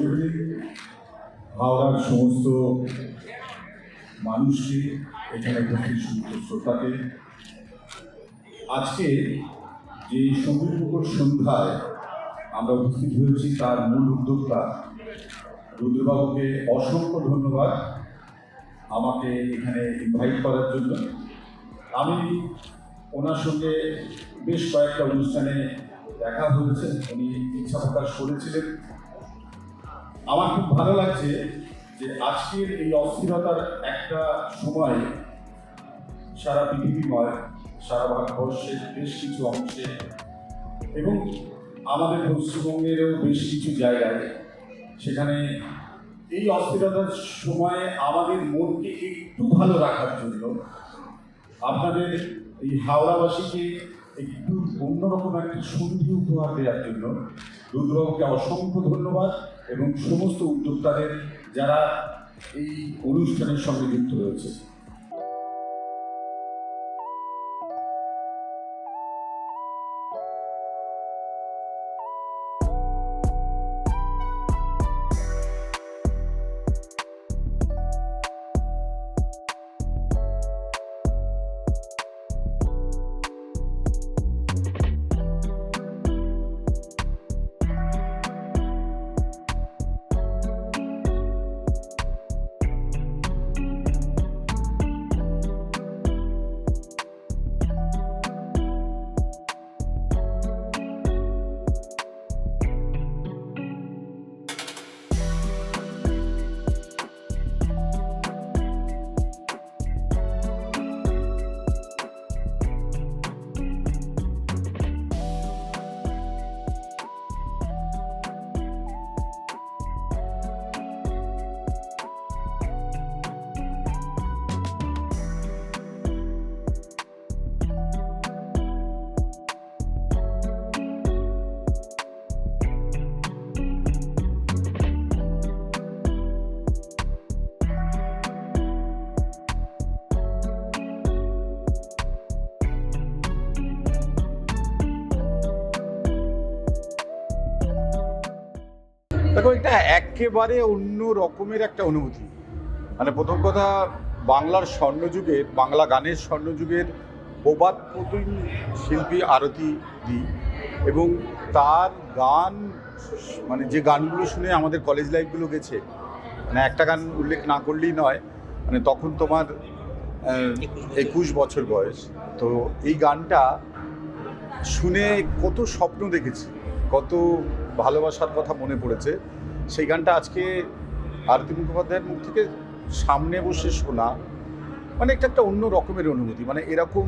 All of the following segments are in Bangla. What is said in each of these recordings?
গুড হাওড়ার সমস্ত মানুষকে এখানে উপস্থিত, সমস্ত শ্রোতাকে। আজকে যে সঙ্গীতপুকুর সন্ধ্যায় আমরা উপস্থিত হয়েছি, তার মূল উদ্যোক্তা রুদ্রবাবুকে অসংখ্য ধন্যবাদ আমাকে এখানে ইনভাইট করার জন্য। আমি ওনার সঙ্গে বেশ কয়েকটা অনুষ্ঠানে দেখা হয়েছে, উনি ইচ্ছা প্রকাশ করেছিলেন। আমার খুব ভালো লাগছে যে আজকের এই অস্থিরতার একটা সময় সারা পৃথিবীময় সারা ভারতবর্ষের বেশ কিছু অংশে এবং আমাদের পশ্চিমবঙ্গেরও বেশ কিছু জায়গায় সেখানে এই অস্থিরতার সময়ে আমাদের মনকে একটু ভালো রাখার জন্য আপনাদের এই হাওড়াবাসীকে একটু অন্যরকম একটা সন্ধি উপহার দেওয়ার জন্য রুদ্রবাবুকে অসংখ্য ধন্যবাদ এবং সমস্ত উদ্যোক্তাদের যারা এই অনুষ্ঠানের সঙ্গে যুক্ত রয়েছে। এটা একেবারে অন্য রকমের একটা অনুভূতি। মানে প্রথম কথা, বাংলার স্বর্ণযুগের বাংলা গানের স্বর্ণযুগের প্রবাদ প্রতিম শিল্পী আরতি দি এবং তার গান মানে যে গানগুলো শুনে আমাদের কলেজ লাইফগুলো গেছে মানে একটা গান উল্লেখ না করলেই নয় মানে তখন তোমার একুশ বছর বয়স। তো এই গানটা শুনে কত স্বপ্ন দেখেছি, কত ভালোবাসার কথা মনে পড়েছে। সেই গানটা আজকে আরতি মুখোপাধ্যায়ের মুখ থেকে সামনে বসে শোনা মানে একটা একটা অন্য রকমের অনুভূতি। মানে এরকম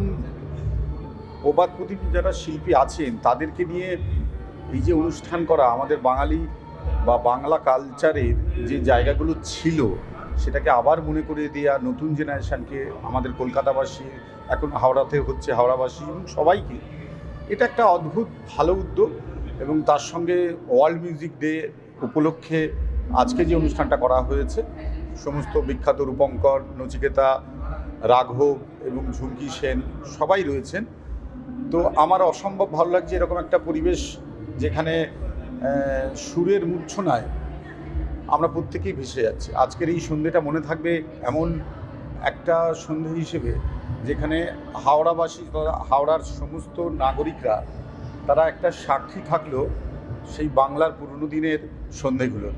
প্রবাদ প্রতিম যারা শিল্পী আছেন, তাদেরকে নিয়ে এই যে অনুষ্ঠান করা, আমাদের বাঙালি বা বাংলা কালচারের যে জায়গাগুলো ছিল, সেটাকে আবার মনে করে দেওয়া নতুন জেনারেশানকে আমাদের কলকাতাবাসী, এখন হাওড়াতে হচ্ছে হাওড়াবাসী এবং সবাইকে, এটা একটা অদ্ভুত ভালো উদ্যোগ এবং তার সঙ্গে ওয়ার্ল্ড মিউজিক ডে উপলক্ষে আজকে যে অনুষ্ঠানটা করা হয়েছে, সমস্ত বিখ্যাত রূপঙ্কর, নচিকেতা, রাঘব এবং ঝুমকি সেন সবাই রয়েছেন। তো আমার অসম্ভব ভালো লাগছে এরকম একটা পরিবেশ যেখানে সুরের মূর্ছনায় আমরা প্রত্যেকেই ভেসে যাচ্ছি। আজকের এই সন্ধ্যেটা মনে থাকবে এমন একটা সন্ধে হিসেবে যেখানে হাওড়াবাসী, হাওড়ার সমস্ত নাগরিকরা, তারা একটা সাক্ষী থাকল সেই বাংলার পুরনো দিনের সন্ধেগুলো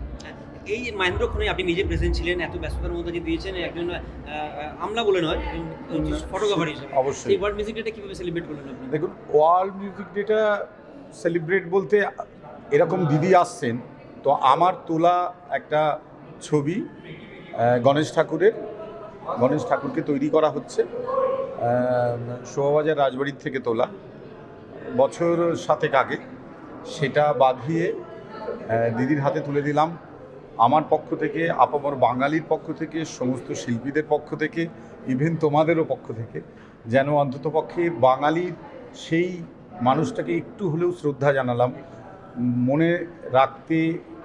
এই যে মহেন্দ্রক্ষণে আপনি নিজে প্রেজেন্ট ছিলেন এত ব্যস্ততার মধ্যে যে দিয়েছেন একজন আমলা বলে নয় ফটোগ্রাফার হিসেবে। অবশ্যই। এই ওয়ার্ল্ড মিউজিক ডেটা কীভাবে সেলিব্রেট করলেন আপনি? দেখুন ওয়ার্ল্ড মিউজিক ডেটা সেলিব্রেট বলতে এরকম দিদি আসছেন তো আমার তোলা একটা ছবি গণেশ ঠাকুরের গণেশ ঠাকুরকে তৈরি করা হচ্ছে শোভাবাজার রাজবাড়ির থেকে তোলা বছর সাতেক আগে। সেটা বাঁধিয়ে দিদির হাতে তুলে দিলাম। আমার পক্ষ থেকে, আপামর বাঙালির পক্ষ থেকে, সমস্ত শিল্পীদের পক্ষ থেকে ইভেন তোমাদেরও পক্ষ থেকে, যেন অন্ততপক্ষে বাঙালির সেই মানুষটাকে একটু হলেও শ্রদ্ধা জানালাম। মনে রাখতে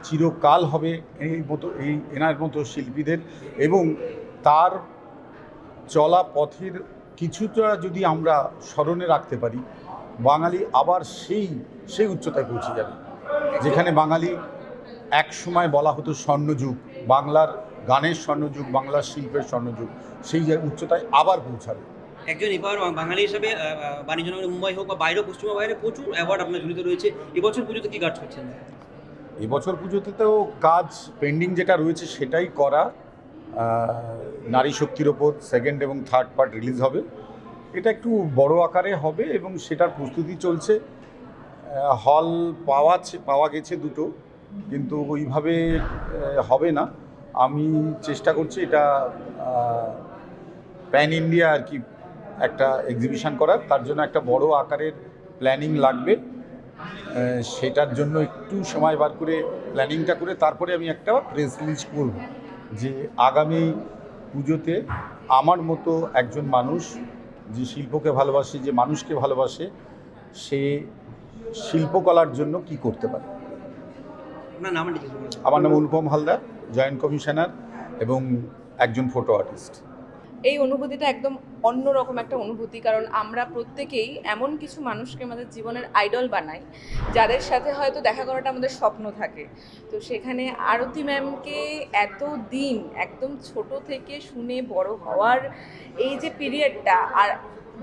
চিরকাল হবে এই মতো, এই এনার মতো শিল্পীদের এবং তার চলা পথের কিছুটা যদি আমরা স্মরণে রাখতে পারি, বাঙালি আবার সেই সেই উচ্চতায় পৌঁছে যাবে। যেখানে বাঙালি এক সময় বলা হতো স্বর্ণযুগ বাংলার গানের স্বর্ণযুগ বাংলার শিল্পের স্বর্ণযুগ সেই যে উচ্চতায় আবার পৌঁছাবে। একজন এবার বাঙালি হিসাবে বাণিজ্যনগরে মুম্বাই হোক বা বাইরেও পশ্চিমবঙ্গ বাইরে প্রচুর অ্যাওয়ার্ড আপনার জড়িত রয়েছে। এবছর পুজোতে কি কাজ করছেন? এবছর পুজোতে তো কাজ পেন্ডিং যেটা রয়েছে সেটাই করা। নারী শক্তির ওপর সেকেন্ড এবং থার্ড পার্ট রিলিজ হবে। এটা একটু বড় আকারে হবে এবং সেটার প্রস্তুতি চলছে। হল পাওয়া পাওয়া গেছে দুটো, কিন্তু ওইভাবে হবে না। আমি চেষ্টা করছি এটা প্যান ইন্ডিয়া আর কি একটা এক্সিবিশন করার। তার জন্য একটা বড় আকারের প্ল্যানিং লাগবে। সেটার জন্য একটু সময় বার করে প্ল্যানিংটা করে তারপরে আমি একটা প্রেস রিলিজ করব। যে আগামী পুজোতে আমার মতো একজন মানুষ যে শিল্পকে ভালোবাসে, যে মানুষকে ভালোবাসে, সে শিল্পকলার জন্য কি করতে পারে? আমার নাম অনুপম হালদার জয়েন্ট কমিশনার এবং একজন ফটো আর্টিস্ট এই অনুভূতিটা একদম অন্যরকম একটা অনুভূতি কারণ আমরা প্রত্যেকেই এমন কিছু মানুষকে আমাদের জীবনের আইডল বানাই যাদের সাথে হয়তো দেখা করাটা আমাদের স্বপ্ন থাকে। তো সেখানে আরতি ম্যামকে এত দিন একদম ছোট থেকে শুনে বড় হওয়ার এই যে পিরিয়ডটা আর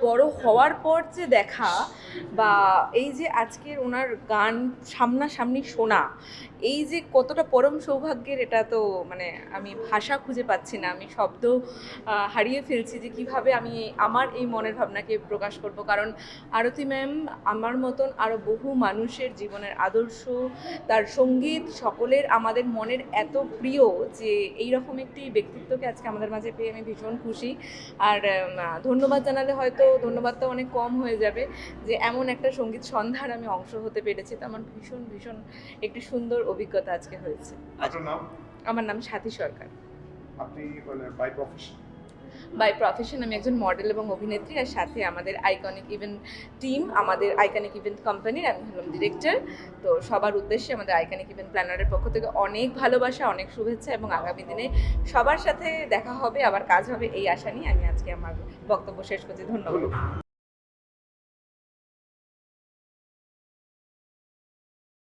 বড় হওয়ার পর যে দেখা বা এই যে আজকের ওনার গান সামনাসামনি শোনা, এই যে কতটা পরম সৌভাগ্যের এটা তো মানে আমি ভাষা খুঁজে পাচ্ছি না। আমি শব্দ হারিয়ে ফেলছি যে কীভাবে আমি আমার এই মনের ভাবনাকে প্রকাশ করব। কারণ আরতি ম্যাম আমার মতন আরও বহু মানুষের জীবনের আদর্শ, তার সংগীত সকলের আমাদের মনের এত প্রিয় যে এই রকম একটি ব্যক্তিত্বকে আজকে আমাদের মাঝে পেয়ে আমি ভীষণ খুশি। আর ধন্যবাদ জানালে হয়তো ধন্যবাদটা অনেক কম হয়ে যাবে যে এমন একটা সংগীত সন্ধ্যার আমি অংশ হতে পেরেছি তো আমার ভীষণ ভীষণ একটি সুন্দর অভিজ্ঞতা আজকে হয়েছে। আমার নাম সাথী সরকার। আপনি মানে বাই প্রফেশন বাই প্রফেশন আমি একজন মডেল এবং অভিনেত্রী আর সাথে আমাদের আইকনিক ইভেন্ট টিম আমাদের আইকনিক ইভেন্ট কোম্পানির আমি হলাম ডিরেক্টর তো সবার উদ্দেশ্যে আমাদের আইকনিক ইভেন্ট প্ল্যানারের পক্ষ থেকে অনেক ভালোবাসা, অনেক শুভেচ্ছা এবং আগামী দিনে সবার সাথে দেখা হবে, আবার কাজ হবে, এই আশা নিয়ে আমি আজকে আমার বক্তব্য শেষ করছি। ধন্যবাদ।